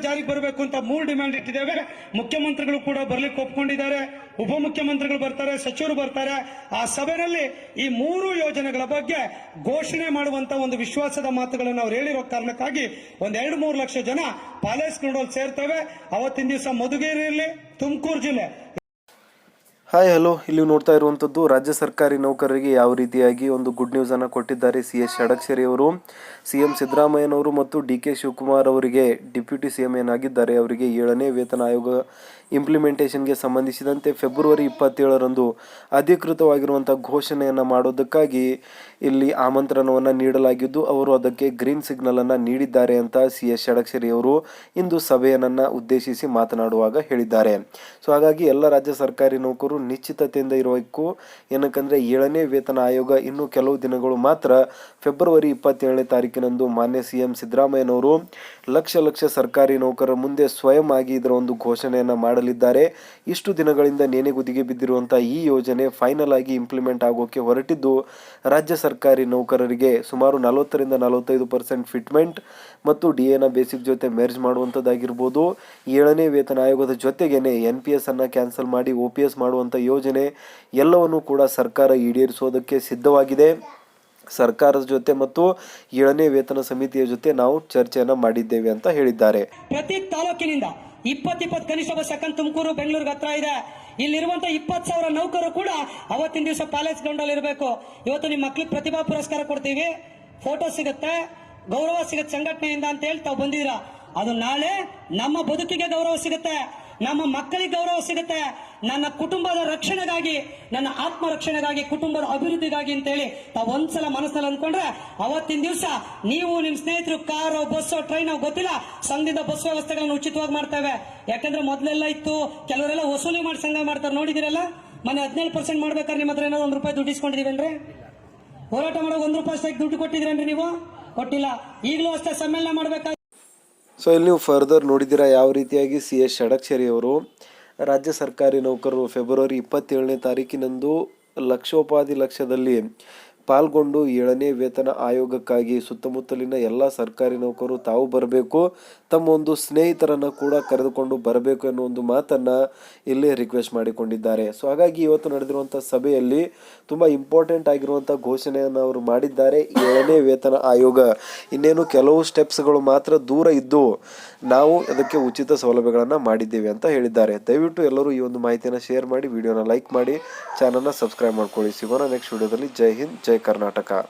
ಜಾರಿಗೆ ಬರಬೇಕು ಅಂತ ಮೂರು ಡಿಮ್ಯಾಂಡ್ ಇಟ್ಟಿದ್ದೇವೆ. ಮುಖ್ಯಮಂತ್ರಿಗಳು ಕೂಡ ಬರ್ಲಿಕ್ಕೆ ಒಪ್ಕೊಂಡಿದ್ದಾರೆ. ಉಪಮುಖ್ಯಮಂತ್ರಿಗಳು ಬರ್ತಾರೆ, ಸಚಿವರು ಬರ್ತಾರೆ. ಆ ಸಭೆಯಲ್ಲಿ ಈ ಮೂರು ಯೋಜನೆಗಳ ಬಗ್ಗೆ ಘೋಷಣೆ ಮಾಡುವಂತ ಒಂದು ವಿಶ್ವಾಸದ ಮಾತುಗಳನ್ನು ಅವ್ರು ಹೇಳಿರೋ ಕಾರಣಕ್ಕಾಗಿ ಒಂದ್ ಎರಡು ಮೂರು ಲಕ್ಷ ಜನ ಪ್ಯಾಲೇಸ್ ಗ್ರೌಂಡ್ ಸೇರ್ತವೆ. ಅವತ್ತಿನ ದಿವಸ ಮಧುಗಿರಿಯಲ್ಲಿ ತುಮಕೂರು ಜಿಲ್ಲೆ ಹಾಯ್ ಹಲೋ ಇಲ್ಲಿ ನೋಡ್ತಾ ಇರುವಂಥದ್ದು ರಾಜ್ಯ ಸರ್ಕಾರಿ ನೌಕರರಿಗೆ ಯಾವ ರೀತಿಯಾಗಿ ಒಂದು ಗುಡ್ ನ್ಯೂಸನ್ನು ಕೊಟ್ಟಿದ್ದಾರೆ ಸಿ ಎಸ್ ಷಡಕ್ಷರಿ ಅವರು. ಸಿ ಎಂ ಸಿದ್ದರಾಮಯ್ಯನವರು ಮತ್ತು ಡಿ ಕೆ ಶಿವಕುಮಾರ್ ಅವರಿಗೆ ಡಿಪ್ಯೂಟಿ ಸಿ ಎಂ ಏನಾಗಿದ್ದಾರೆ, ಅವರಿಗೆ ಏಳನೇ ವೇತನ ಆಯೋಗ ಇಂಪ್ಲಿಮೆಂಟೇಷನ್ಗೆ ಸಂಬಂಧಿಸಿದಂತೆ ಫೆಬ್ರವರಿ ಇಪ್ಪತ್ತೇಳರಂದು ಅಧಿಕೃತವಾಗಿರುವಂಥ ಘೋಷಣೆಯನ್ನು ಮಾಡೋದಕ್ಕಾಗಿ ಇಲ್ಲಿ ಆಮಂತ್ರಣವನ್ನು ನೀಡಲಾಗಿದ್ದು, ಅವರು ಅದಕ್ಕೆ ಗ್ರೀನ್ ಸಿಗ್ನಲ್ ಅನ್ನು ನೀಡಿದ್ದಾರೆ ಅಂತ ಸಿ ಎಸ್ ಷಡಕ್ಷರಿ ಅವರು ಇಂದು ಸಭೆಯನ್ನು ಉದ್ದೇಶಿಸಿ ಮಾತನಾಡುವಾಗ ಹೇಳಿದ್ದಾರೆ. ಸೊ ಹಾಗಾಗಿ ಎಲ್ಲ ರಾಜ್ಯ ಸರ್ಕಾರಿ ನೌಕರರು ನಿಶ್ಚಿತತೆಯಿಂದ ಇರಬೇಕು. ಏನಕ್ಕಂದ್ರೆ ಏಳನೇ ವೇತನ ಆಯೋಗ ಇನ್ನು ಕೆಲವು ದಿನಗಳು ಮಾತ್ರ ಫೆಬ್ರವರಿ ಇಪ್ಪತ್ತೇಳನೇ ತಾರೀಕಿನಂದು ಮಾನ್ಯ ಸಿ ಎಂ ಸಿದ್ದರಾಮಯ್ಯನವರು ಲಕ್ಷ ಲಕ್ಷ ಸರ್ಕಾರಿ ನೌಕರರ ಮುಂದೆ ಸ್ವಯಂ ಆಗಿ ಇದರ ಒಂದು ಘೋಷಣೆಯನ್ನು ಮಾಡಲಿದ್ದಾರೆ. ಇಷ್ಟು ದಿನಗಳಿಂದ ನೇನೆಗುದಿಗೆ ಬಿದ್ದಿರುವಂಥ ಈ ಯೋಜನೆ ಫೈನಲ್ ಆಗಿ ಇಂಪ್ಲಿಮೆಂಟ್ ಆಗೋಕೆ ಹೊರಟಿದ್ದು ರಾಜ್ಯ ಸರ್ಕಾರಿ ನೌಕರರಿಗೆ ಸುಮಾರು ನಲವತ್ತರಿಂದ ನಲವತ್ತೈದು ಪರ್ಸೆಂಟ್ ಫಿಟ್ಮೆಂಟ್ ಮತ್ತು ಡಿ ಎನ ಬೇಸಿಕ್ ಜೊತೆ ಮೆರ್ಜ್ ಮಾಡುವಂಥದ್ದಾಗಿರ್ಬೋದು ಏಳನೇ ವೇತನ ಆಯೋಗದ ಜೊತೆಗೇನೆ ಎನ್ ಪಿ ಎಸ್ ಅನ್ನು ಕ್ಯಾನ್ಸಲ್ ಮಾಡಿ ಒ ಪಿ ಎಸ್ ಮಾಡುವಂಥ ಯೋಜನೆ ಎಲ್ಲವನ್ನು ಕೂಡ ಸರ್ಕಾರ ಈಡೇರಿಸೋದಕ್ಕೆ ಸಿದ್ಧವಾಗಿದೆ. ಸರ್ಕಾರದ ಜೊತೆ ಮತ್ತು ಏಳನೇ ವೇತನ ಸಮಿತಿಯ ಜೊತೆ ನಾವು ಚರ್ಚೆಯನ್ನು ಮಾಡಿದ್ದೇವೆ ಅಂತ ಹೇಳಿದ್ದಾರೆ. ಪ್ರತಿ ತಾಲೂಕಿನಿಂದ ಇಪ್ಪತ್ತಿಪ್ಪತ್ತು ಕನಿಷ್ಠ ಬಸ್ ಯಾಕಂದ್ರೆ ತುಮಕೂರು, ಬೆಂಗಳೂರಿಗೆ ಹತ್ರ ಇದೆ. ಇಲ್ಲಿರುವಂತ ಇಪ್ಪತ್ತು ಸಾವಿರ ನೌಕರು ಕೂಡ ಅವತ್ತಿನ ದಿವಸ ಪ್ಯಾಲೇಸ್ ಗ್ರೌಂಡ್ ಇರಬೇಕು. ಇವತ್ತು ನಿಮ್ಮ ಮಕ್ಳಿಗೆ ಪ್ರತಿಭಾ ಪುರಸ್ಕಾರ ಕೊಡ್ತೀವಿ. ಫೋಟೋ ಸಿಗುತ್ತೆ. ಗೌರವ ಸಿಗುತ್ತೆ ಸಂಘಟನೆಯಿಂದ ಅಂತ ಹೇಳಿ ತಾವು ಅದು ನಾಳೆ ನಮ್ಮ ಬದುಕಿಗೆ ಗೌರವ ಸಿಗುತ್ತೆ. ನಮ್ಮ ಮಕ್ಕಳಿಗೆ ಗೌರವ ಸಿಗುತ್ತೆ. ನನ್ನ ಕುಟುಂಬದ ರಕ್ಷಣೆಗಾಗಿ, ನನ್ನ ಆತ್ಮ ರಕ್ಷಣೆಗಾಗಿ ಕುಟುಂಬದ ಅಭಿವೃದ್ಧಿಗಾಗಿ ಅಂತೇಳಿ ತಾವು ಒಂದ್ಸಲ ಮನಸ್ಸಲ್ಲಿ ಅಂದ್ಕೊಂಡ್ರೆ, ಅವತ್ತಿನ ದಿವಸ ನೀವು ನಿಮ್ ಸ್ನೇಹಿತರು, ಕಾರು, ಬಸ್ಸು, ಟ್ರೈನ್ ಗೊತ್ತಿಲ್ಲ, ಸಂಘದಿಂದ ಬಸ್ ವ್ಯವಸ್ಥೆಗಳನ್ನು ಉಚಿತವಾಗಿ ಮಾಡ್ತೇವೆ. ಯಾಕಂದ್ರೆ ಮೊದಲೆಲ್ಲ ಇತ್ತು, ಕೆಲವರೆಲ್ಲ ವಸೂಲಿ ಮಾಡಿ ಸಂಘ ಮಾಡ್ತಾರೆ, ನೋಡಿದಿರಲ್ಲ? ಮನೆ ಹದಿನೇಳು ಪರ್ಸೆಂಟ್ ಮಾಡ್ಬೇಕಾದ್ರೆ ನಿಮ್ಮ ಹತ್ರ ಏನಾದ್ರು ಒಂದು ರೂಪಾಯಿ ದುಡ್ಡು ಇಸ್ಕೊಂಡಿದೀವೇನ್ರಿ ಹೋರಾಟ ಮಾಡೋ ಒಂದು ರೂಪಾಯಿ ಅಷ್ಟೇ ದುಡ್ಡು ಕೊಟ್ಟಿದ್ರೇನ್ರಿ ನೀವು? ಕೊಟ್ಟಿಲ್ಲ. ಈಗಲೂ ಅಷ್ಟೇ ಸಮ್ಮೇಳನ ಮಾಡ್ಬೇಕಾದ್ರೆ ಸೊ ಇಲ್ಲಿ ನೀವು ಫರ್ದರ್ ನೋಡಿದ್ದೀರಾ ಯಾವ ರೀತಿಯಾಗಿ ಸಿ ಎಸ್ ಷಡಕ್ಷರಿ ಅವರು ರಾಜ್ಯ ಸರ್ಕಾರಿ ನೌಕರರು ಫೆಬ್ರವರಿ ಇಪ್ಪತ್ತೇಳನೇ ತಾರೀಕಿನಂದು ಲಕ್ಷೋಪಾಧಿ ಲಕ್ಷದಲ್ಲಿ ಪಾಲ್ಗೊಂಡು ಏಳನೇ ವೇತನ ಆಯೋಗಕ್ಕಾಗಿ ಸುತ್ತಮುತ್ತಲಿನ ಎಲ್ಲ ಸರ್ಕಾರಿ ನೌಕರರು ತಾವು ಬರಬೇಕು ತಮ್ಮ ಒಂದು ಸ್ನೇಹಿತರನ್ನು ಕೂಡ ಕರೆದುಕೊಂಡು ಬರಬೇಕು ಎನ್ನುವ ಒಂದು ಮಾತನ್ನು ಇಲ್ಲಿ ರಿಕ್ವೆಸ್ಟ್ ಮಾಡಿಕೊಂಡಿದ್ದಾರೆ. ಸೊ ಹಾಗಾಗಿ ಇವತ್ತು ನಡೆದಿರುವಂಥ ಸಭೆಯಲ್ಲಿ ತುಂಬ ಇಂಪಾರ್ಟೆಂಟ್ ಆಗಿರುವಂಥ ಘೋಷಣೆಯನ್ನು ಅವರು ಮಾಡಿದ್ದಾರೆ. ಏಳನೇ ವೇತನ ಆಯೋಗ. ಇನ್ನೇನು ಕೆಲವು ಸ್ಟೆಪ್ಸ್ಗಳು ಮಾತ್ರ ದೂರ ಇದ್ದು ನಾವು ಅದಕ್ಕೆ ಉಚಿತ ಸೌಲಭ್ಯಗಳನ್ನು ಮಾಡಿದ್ದೇವೆ ಅಂತ ಹೇಳಿದ್ದಾರೆ. ದಯವಿಟ್ಟು ಎಲ್ಲರೂ ಈ ಒಂದು ಮಾಹಿತಿಯನ್ನು ಶೇರ್ ಮಾಡಿ ವಿಡಿಯೋನ ಲೈಕ್ ಮಾಡಿ ಚಾನಲ್ನ ಸಬ್ಸ್ಕ್ರೈಬ್ ಮಾಡ್ಕೊಳ್ಳಿ. ಸಿಗೋಣ ನೆಕ್ಸ್ಟ್ ವಿಡಿಯೋದಲ್ಲಿ ಜೈ ಹಿಂದ್, ಜೈ कर्नाटका।